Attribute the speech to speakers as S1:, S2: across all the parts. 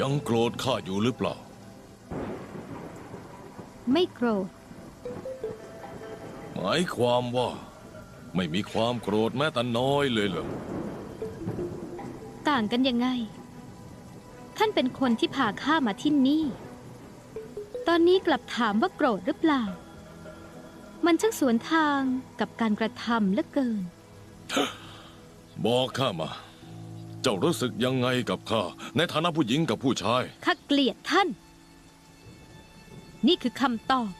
S1: ยังโกรธข้าอยู่หรือเปล่า
S2: ไม่โกรธ
S1: หมายความว่า ไม่มีความโกรธแม้แต่น้อยเลยเหรอ
S2: ต่างกันยังไง ท่านเป็นคนที่พาข้ามาที่นี่ ตอนนี้กลับถามว่าโกรธหรือเปล่า มันช่างสวนทางกับการกระทำเหลือเกิน
S1: บอกข้ามาเจ้ารู้สึกยังไงกับข้าในฐานะผู้หญิงกับผู้ชาย
S2: ข้าเกลียดท่าน นี่คือคำตอบ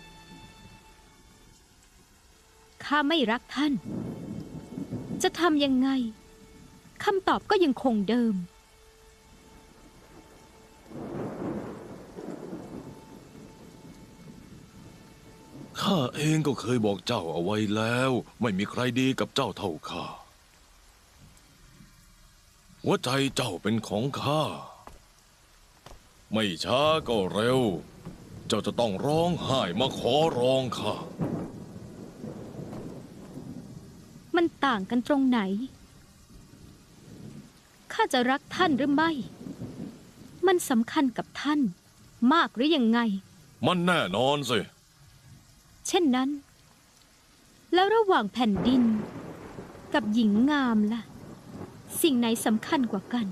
S2: ข้าไม่รักท่าน จะทำยังไงคำตอบก็ยังคงเดิม
S1: ข้าเองก็เคยบอกเจ้าเอาไว้แล้ว ไม่มีใครดีกับเจ้าเท่าข้า หัวใจเจ้าเป็นของข้า ไม่ช้าก็เร็ว เจ้าจะต้องร้องไห้มาขอร้องข้า
S2: มันต่างกันตรงไหน ข้าจะรักท่านหรือไม่ มันสำคัญกับท่านมากหรือยังไง
S1: มันแน่นอนสิ
S2: เช่นนั้น แล้วระหว่างแผ่นดิน กับหญิงงามล่ะ สิ่งไหนสำคัญกว่ากัน